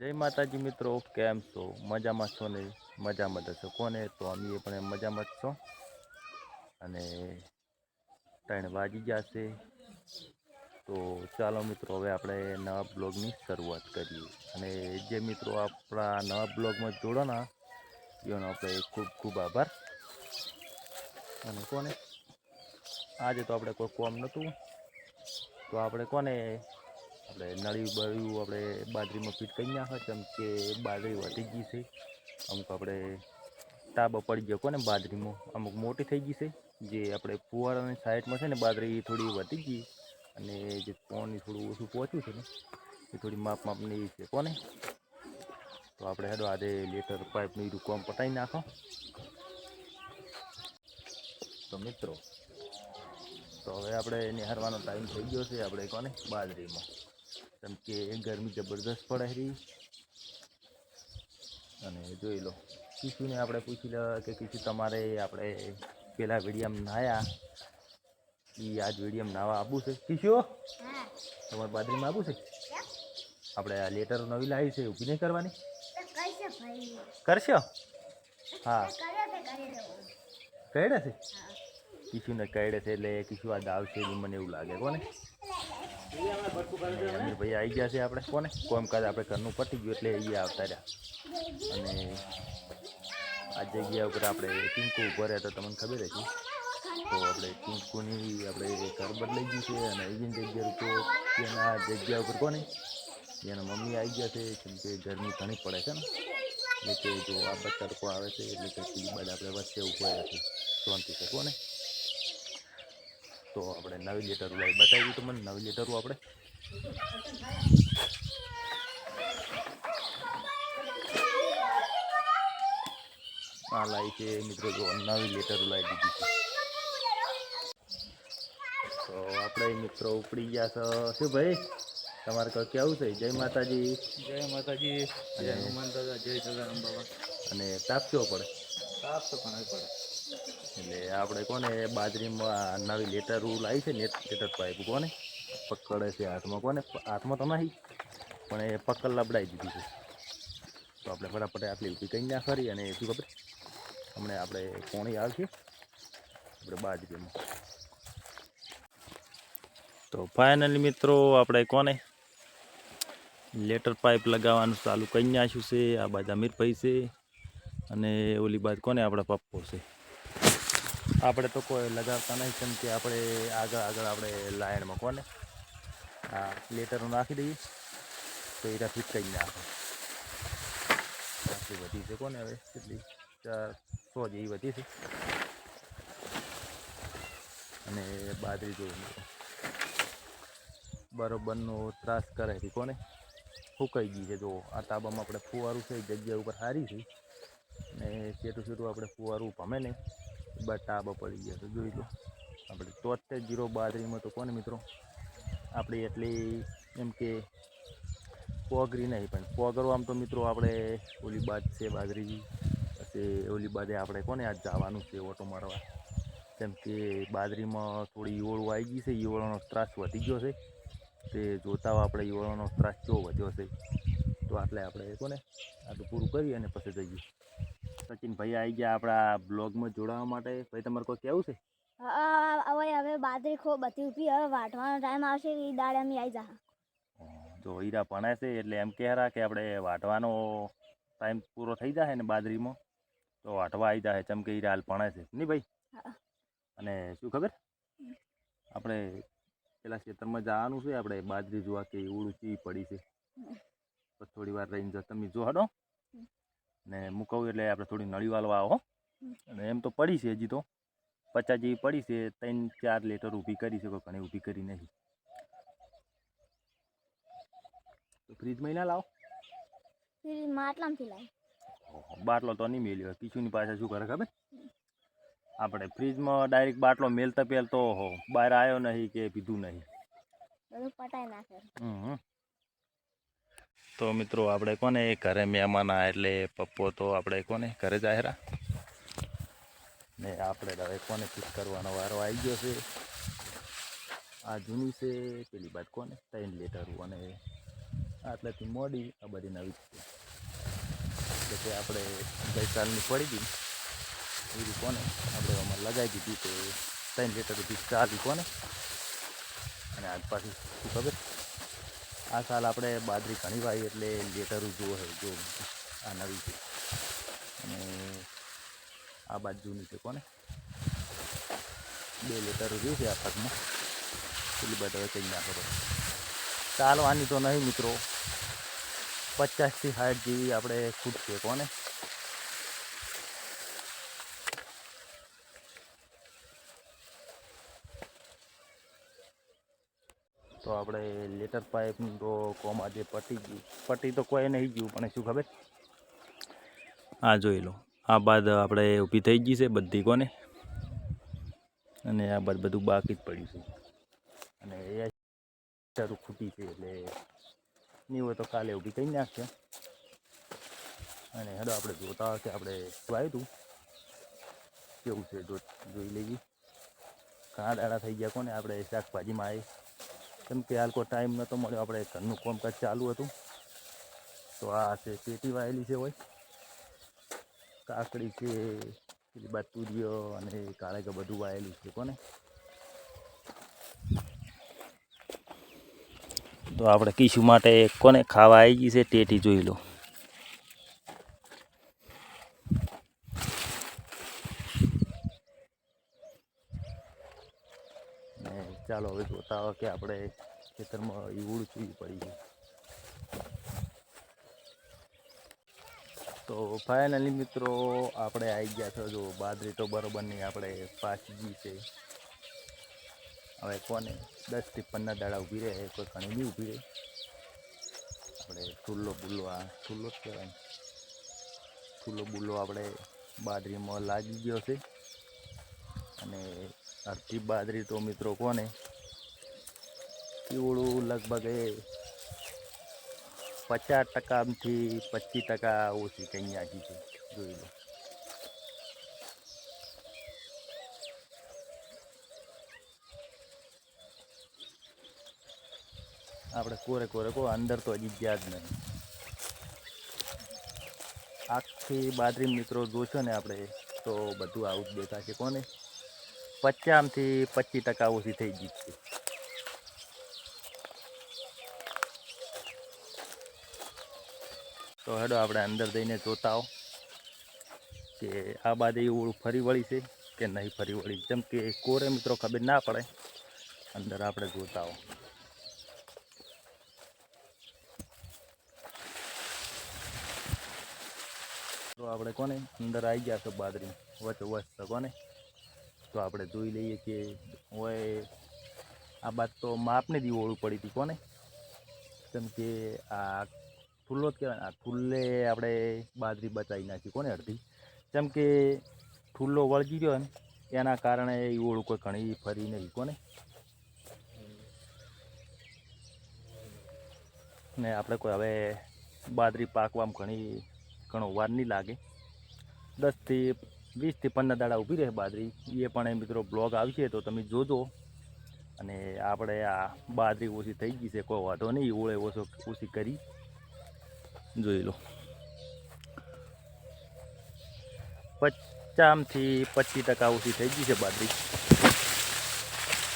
જય માતાજી મિત્રો, કેમ છો? મજામાં છો ને? મજામાં જશો કોને? તો અમે પણ મજામાં જ છો. અને ત્રણ વાગી જશે તો ચાલો મિત્રો, હવે આપણે નવા બ્લોગની શરૂઆત કરીએ. અને જે મિત્રો આપણા નવા બ્લોગમાં જોડો ને, એનો આપણે ખૂબ ખૂબ આભાર. અને કોને? આજે તો આપણે કોઈ કોમ નહોતું. તો આપણે કોને આપણે નળી બળ્યું આપણે બાજરીમાં ફીટ કરી નાખે કેમ કે બાજરી વધી ગઈ છે. અમુક આપણે ટાબો પડી ગયો કોને બાજરીમાં, અમુક મોટી થઈ ગઈ છે. જે આપણે ફુવારાની સાઈડમાં છે ને, બાજરી થોડી વધી ગઈ અને જે પાણી થોડું ઓછું પહોંચ્યું છે ને, એ થોડી માપ માપની છે કોને. તો આપણે હેડો આજે લેટર પાઇપનું એ કોમ પટાવી નાખો. તો મિત્રો, તો હવે આપણે નિહારવાનો ટાઈમ થઈ ગયો છે, આપણે કોને, બાજરીમાં. કેમ કે ગરમી જબરદસ્ત પડે રહી. અને જોઈ લો કિશુને આપણે પૂછી લો કે કિશુ તમારે આપણે પેલા વિડીયમ નાયા? એ આજ વિડીયમ નાવા આપવું છે. કિશુ? તમારે બાદરીમાં આપવું છે? આપણે આ લેટર નવી લાવી છે ઊભી નહીં કરવાની? કરશો હા. કઈડે છે કીશુને કઈડે છે એટલે કિશુ આજ આવશે એવું મને એવું લાગે કોને? અમીરભાઈ આવી ગયા છે આપણે. કોને? કોમકાજ આપણે ઘરનું પતી ગયું એટલે અહીંયા આવતા રહ્યા. અને આ જગ્યા ઉપર આપણે ટીંકુ ઉપર રહ્યા તો તમને ખબર હતી તો આપણે ટીંકુની આપણે ઘર બદલાઈ ગયું છે અને એવી જગ્યા ઉપર તેના જગ્યા ઉપર કોને? એના મમ્મી આવી ગયા છે, કેમ કે ઘરની ઘણી પડે છે ને. એટલે કે જો આ તડકો આવે છે, એટલે કે બાદ આપણે વચ્ચે ઊભો રહ્યા છે. શાંતિ છે. કોને? તો આપણે નવી લેટરો લાવી. બતાવી તો મને નવી લેટરો આપણે. આ લાવી છે મિત્રો જો નવી લેટરો લાવી દીધી છે. તો આપણે મિત્રો ઉપડી ગયા છો. શું ભાઈ? તમારે કહો કેવું છે? જય માતાજી. જય માતાજી. જય હનુમાન દાદા જય જલારામ બાબા. અને તાપ કેવો પડે? તાપ તો પણ પડે. એટલે આપણે કોને બાજરીમાં નવી લેટર લાવી છે ને લેટર પાઇપ કોને? પકડે છે હાથમાં કોને? હાથમાં તો નહીં, પણ એ પકડ લબડાઈ દીધી છે. તો આપણે ફટાફટ આટલી ઊભી કરી ના ખરી અને શું ખબર? હમણાં આપણે કોણી આવશે આપણે બાજરીમાં. તો ફાઇનલી મિત્રો આપણે કોને? લેટર પાઇપ લગાવવાનું ચાલુ કરી નાખ્યું છે. આ બાજુ અમીરભાઈ છે. અને ઓલી બાજુ કોને? આપણા પપ્પો છે. આપણે તો કોઈ લગાવતા નહીં, કેમ કે આપણે આગળ આગળ આપણે લાયણમાં કોને? હા લેટરો નાખી દઈએ. તો એ ફિટ કરી નાખે આટલી વધી છે કોને હવે? કેટલી? ચાર, સો જેવી વધી છે. અને બાજરી જોઈ બરોબરનો ત્રાસ કરે છે કોને? ફૂંકાઈ ગઈ છે જો આ તાબામાં આપણે ફુવારું છે જગ્યા ઉપર સારી છે. ને સેટું સેટું આપણે ફુવારું ભમે નહીં. બસ ટાબા પડી ગયા તો જોઈ લો. આપણે તોતેર જીરો બાદરીમાં તો કોને મિત્રો? આપણે એટલી એમ કે પોગરી નહીં, પણ પોગરો આમ તો મિત્રો આપણે ઓલી બાદ છે બાજરી પછી ઓલી બાદે આપણે કોને આજ જવાનું છે ઓટો મારવા? કેમ કે બાજરીમાં થોડી ઈવળું આવી ગઈ છે, ઈવળોનો ત્રાસ વધી ગયો છે. તે જોતા આપણે ઈવળોનો ત્રાસ કેવો વધ્યો છે. તો આટલે આપણે કોને આટલું પૂરું કરી અને પછી જઈએ. સચિન ભાઈ આવી ગયા આપણા બ્લોગમાં જોડાવા માટે. ભાઈ તમારે કોઈ કેવું છે? હવે હવે બાજરી ખો બધી ઊભી હવે વાટવાનો ટાઈમ આવશે એ દાડે અમે આવી જા જો હીરા ભણે છે એટલે એમ કહેરા કે આપણે વાટવાનો ટાઈમ પૂરો થઈ જાય ને બાદરીમાં તો વાટવા આવી જાય ચમ કે હીરા હાલ ભણે છે. નહીં ભાઈ? અને શું ખબર? આપણે પેલા ખેતરમાં જવાનું છે આપણે બાજરી જોવા કે ઉડુચી પડી છે. થોડી વાર રહીને જો તમે જો હડો ને મૂકવું એટલે આપણે થોડી નળી વાળવા આવો. અને એમ તો પડી છે હજી તો. પચાસ જેવી પડી છે ત્રણ ચાર લીટર ઊભી કરી શકો ઘણી ઊભી કરી નહીં. તો ફ્રીજમાં ના લાવો. માટલામાંથી લાવી. બાટલો તો નહીં મેલ્યો. પીછુની પાસે શું કરે ખબર? આપણે ફ્રીજમાં ડાયરેક્ટ બાટલો મેલતા પહેલ તો બહાર આવ્યો નહીં કે પીધું નહીં. બધું પટાઈ નાખે. હમ. તો મિત્રો, આપણે કોને? ઘરે મહેમાન આ એટલે પપ્પો તો આપણે કોને? ઘરે જાહેરા ને આપણે હવે કોને ફિટ કરવાનો વારો આવી ગયો છે. આ જૂની છે, પેલી બાદ કોને? ત્રણ લીટરું અને આટલેથી મોડી, આ બધી નવી છે. એટલે કે આપણે ગઈકાલની પડી હતી એવી કોને? આપણે આમાં લગાવી દીધી તો ત્રણ લીટર સુધી ચાલી કોને? અને આજ પાછી શું ખબર? આ સાલ આપણે બાજરી ઘણી વાવી એટલે લીટરું જુઓ છે જો આ નવી છે. અને આ બાજુ જૂની છે કોને? બે લેટર રહ્યું છે આ પાકમાં પેલી બધા હવે કંઈ નાખો ચાલવાની તો નહીં મિત્રો. પચાસથી સાઠ જેવી આપણે ફૂટ છે કોને? તો આપણે લેટર પાઇપનું તો કોમ આજે પટી ગયું. પટી તો કોઈ નહીં ગયું પણ શું ખબર? આ જોઈ લો. આ બાદ આપણે ઊભી થઈ ગઈ છે બધી કોને? અને આ બાદ બધું બાકી જ પડ્યું છે. અને એ સારું ખૂટી છે એટલે નહીં હોય તો કાલે ઊભી કરી નાખશે. અને હેડો આપણે જોતા કે આપણે આવ્યું હતું કેવું છે જોઈ લઈએ ઘણા દાડા થઈ ગયા કોને? આપણે શાકભાજીમાં આવી કેમ કે હાલ કોઈ ટાઈમ નહોતો મળ્યો. આપણે ઘરનું કામકાજ ચાલુ હતું. તો આ છે પેટી વાયેલી છે હોય કાકડી છે, પેલી બાદ અને અને કે બધું વાયેલું છે. કોને? તો આપણે કીશું માટે કોને ખાવા આવી ગઈ છે ટેટી જોઈ લો ને ચાલો હવે જોતા હોય કે આપણે ખેતરમાં ઈવડ ચૂવી પડી છે. તો ફાઇનલી મિત્રો આપણે આવી ગયા છો. જો બાદરી તો બરોબર નહીં, આપણે પાંચ ગઈ છે. હવે કોને? દસથી પંદર દાડા ઊભી રહે, કોઈ ઘણી નહીં ઊભી રહે. આપણે ચૂલ્લો બુલ્લો આ ચૂલ્લો જ કહેવાય. ચૂલ્લો બુલ્લો આપણે બાદરીમાં લાગી ગયો છે. અને અડધી બાજરી તો મિત્રો કોને? પીવડું લગભગ એ પચાસ ટકાથી પચીસ ટકા ઓછી કંઈ નાખી છે, જોઈ લો. આપણે કોરે કોરે કો અંદર તો હજી ગયા જ નહીં. આખી બાજરી મિત્રો જોશો ને આપણે, તો બધું આવું જ દેખાશે કોને? પચાસથી પચીસ ટકા ઓછી થઈ ગઈ છે. તો હેડો આપણે અંદર જઈને જોતા આવો કે આ બાદ એવું ફરી વળી છે કે નહીં ફરી વળી. જેમ કે કોરે મિત્રો ખબર ના પડે. અંદર આપણે જોતા આવો. તો આપણે કોને? અંદર આવી ગયા છે બાદરી વચ્ચે વચ્ચે કોને? તો આપણે જોઈ લઈએ કે હોય આ બાદ તો માપને દી ઓળું પડી હતી કોને? કેમ કે આ ઠુલ્લો જ કહેવાય આ ઠુલ્લે આપણે બાજરી બચાવી નાખી કોને અડધી? કેમ કે ઠુલ્લો વળગી ગયો ને, એના કારણે એ ઓળું કોઈ ઘણી ફરી નહીં કોને? ને આપણે કોઈ હવે બાજરી પાકવામાં ઘણી, ઘણો વાર નહીં લાગે. દસથી વીસથી પંદર દાડા ઊભી રહે બાજરી. એ પણ એ મિત્રો બ્લોગ આવશે તો તમે જોજો. અને આપણે આ બાજરી ઓછી થઈ ગઈ છે, કોઈ વાંધો નહીં ઓળે ઓછો ઓછી કરી. જોઈ લો. પચામથી પચીસ ટકા ઓછી થઈ ગઈ છે બાજરી.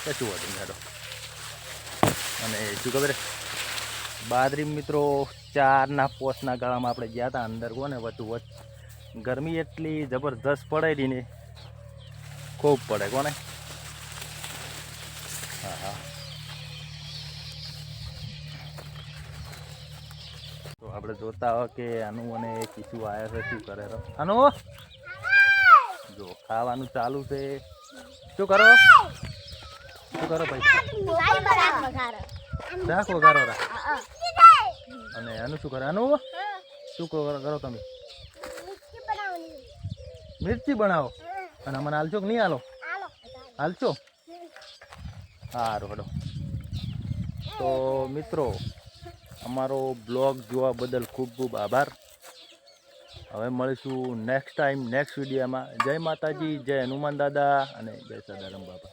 કશું વાંધો નહીં અને શું ખબર? બાદરી મિત્રો ચારના પોસના ગાળામાં આપણે ગયા હતા, અંદર કોને વચ્ચે. વચ ગરમી એટલી જબરદસ્ત પડેલી ને ખૂબ પડે કોને? હા હા. તો આપણે જોતા હોય કે આનું અને કીશું આવ્યા છે શું કરે આનું? જો ખાવાનું ચાલુ છે. શું કરો? શું કરો ભાઈ? રાખ. વગારો રાખ અને આનું શું કરે? આનું? શું કરો કરો તમે? મિર્ચી બનાવો. અને મને હાલશો કે નહીં હાલો? હાલશો સારું હડો તો મિત્રો અમારો બ્લોગ જોવા બદલ ખૂબ ખૂબ આભાર. હવે મળીશું નેક્સ્ટ ટાઈમ નેક્સ્ટ વિડીયોમાં જય માતાજી જય હનુમાન દાદા અને જય સદારામ બાબા